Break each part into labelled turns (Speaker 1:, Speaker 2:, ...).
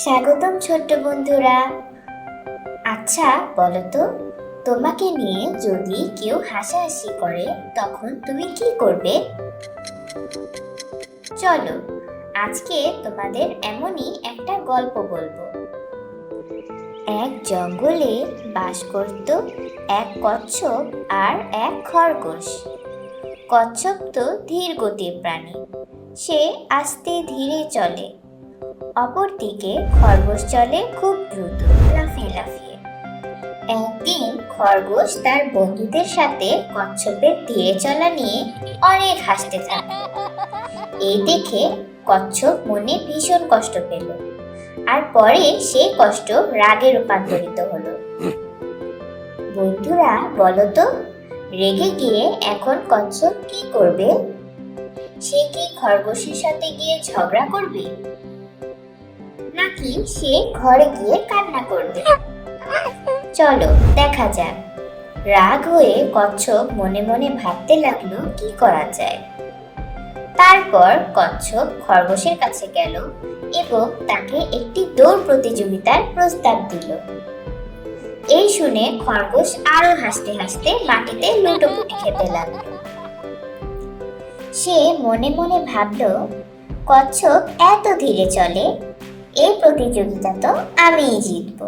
Speaker 1: স্বাগতম ছোট্ট বন্ধুরা। আচ্ছা বলো তো, তোমাকে নিয়ে যদি কেউ হাসাহাসি করে, তখন তুমি কি করবে? চলো, আজকে তোমাদের এমনই একটা গল্প বলব। এক জঙ্গলে বাস করত এক কচ্ছপ আর এক খরগোশ। কচ্ছপ তো ধীর গতির প্রাণী। সে আস্তে ধীরে চলে। অপরদিকে খরগোশ চলে খুব দ্রুত। লাফিয়ে লাফিয়ে। একদিন খরগোশ তার বন্ধুদের সাথে কচ্ছপের ধীরে চলা নিয়ে অনেক হাসতে থাকে। এই দেখে কচ্ছপ মনে ভীষণ কষ্ট পেল আর পরে সেই কষ্ট রাগে রূপান্তরিত হলো। বন্ধুরা, বলো তো, রেগে গিয়ে এখন কচ্ছপ কি করবে? সে কি খরগোশের সাথে গিয়ে ঝগড়া করবে? নাকি সে ঘরে গিয়ে কান্না করবে? চলো, দেখা যাক। রাগ হয়ে কচ্ছপ মনে মনে ভাবতে লাগল, কি করা যায়? তারপর কচ্ছপ খরগোশের কাছে গেল এবং তাকে একটি দৌড় প্রতিযোগিতার প্রস্তাব দিল। এই শুনে খরগোশ আরও হাসতে হাসতে মাটিতে লুটোপুটি খেতে লাগল। সে মনে মনে ভাবল, কচ্ছপ এত ধীরে চলে এই প্রতিযোগিতা তো আমিই জিতব।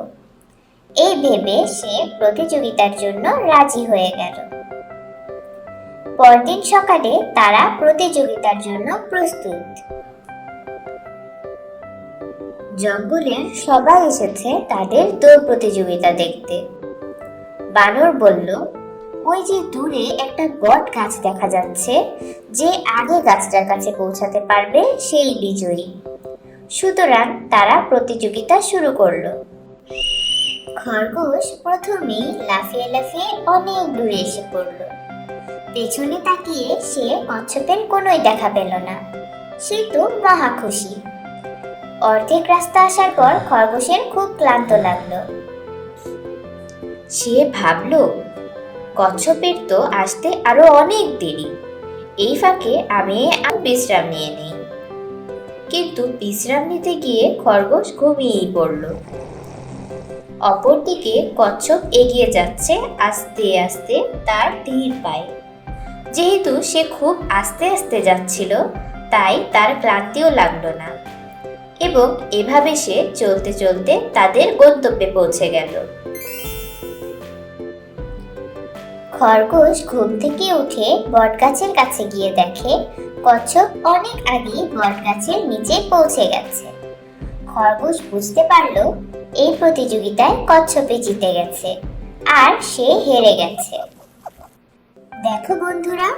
Speaker 1: এই ভেবে সে প্রতিযোগিতার জন্য রাজি হয়ে গেল। পরদিন সকালে তারা প্রতিযোগিতার জন্য প্রস্তুত। জঙ্গলের সবাই এসেছে তাদের দৌড় প্রতিযোগিতা দেখতে। বানর বলল, ওই যে দূরে একটা বট গাছ দেখা যাচ্ছে, যে আগে গাছটার কাছে পৌঁছাতে পারবে সেই বিজয়ী। সুতরাং তারা প্রতিযোগিতা শুরু করল। খরগোশ প্রথমেই লাফিয়ে লাফিয়ে অনেক দূরে এসে পড়ল। পেছনে তাকিয়ে সে কচ্ছপের কোনোই দেখা পেল না। সে তো মহা খুশি। অর্ধেক রাস্তা আসার পর খরগোশের খুব ক্লান্ত লাগল। সে ভাবলো, কচ্ছপের তো আসতে আরও অনেক দেরি। এই ফাঁকে আমি আর বিশ্রাম নিয়ে নিই। কিন্তু বিশ্রাম নিতে গিয়ে খরগোশ ঘুমিয়েই পড়ল। অপরদিকে কচ্ছপ এগিয়ে যাচ্ছে আস্তে আস্তে তার ধীর পায়ে। যেহেতু সে খুব আস্তে আস্তে যাচ্ছিল, তাই তার ক্লান্তিও লাগল না। এবং এভাবে সে চলতে চলতে তাদের গন্তব্যে পৌঁছে গেল। খরগোশ ঘুম থেকে উঠে বটগাছের কাছে গিয়ে দেখে, কচ্ছপ অনেক আগে বটগাছের নিচে পৌঁছে গেছে। খরগোশ বুঝতে পারল, এই প্রতিযোগিতায় কচ্ছপে জিতে গেছে আর সে হেরে গেছে। দেখো বন্ধুরা,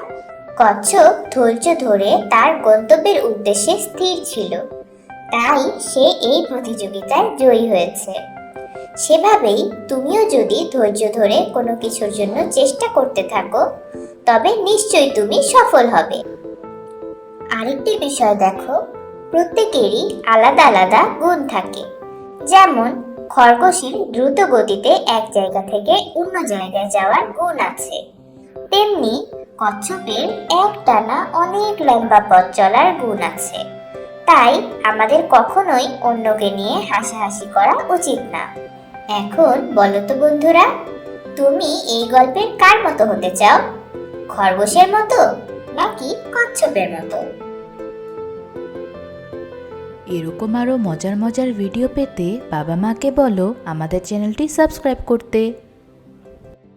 Speaker 1: কচ্ছপ ধৈর্য ধরে তার গন্তব্যের উদ্দেশ্যে স্থির ছিল। তাই সে এই প্রতিযোগিতায় জয়ী হয়েছে। সেভাবেই তুমিও যদি ধৈর্য ধরে কোনো কিছুর জন্য চেষ্টা করতে থাকো, তবে নিশ্চয়ই তুমি সফল হবে। আরেকটি বিষয় দেখো, প্রত্যেকেরই আলাদা আলাদা গুণ থাকে। যেমন খরগোশের দ্রুত গতিতে এক জায়গা থেকে অন্য জায়গায় যাওয়ার গুণ আছে। তেমনি কচ্ছপের এক টানা অনেক লম্বা পথ চলার গুণ আছে। তাই আমাদের কখনোই অন্যকে নিয়ে হাসাহাসি করা উচিত না। এখন বলো তো বন্ধুরা, তুমি এই গল্পের কার মতো হতে চাও? খরগোশের মতো নাকি কচ্ছপের মতো?
Speaker 2: এরকম আরও মজার মজার ভিডিও পেতে বাবা মাকে বলো আমাদের চ্যানেলটি সাবস্ক্রাইব করতে।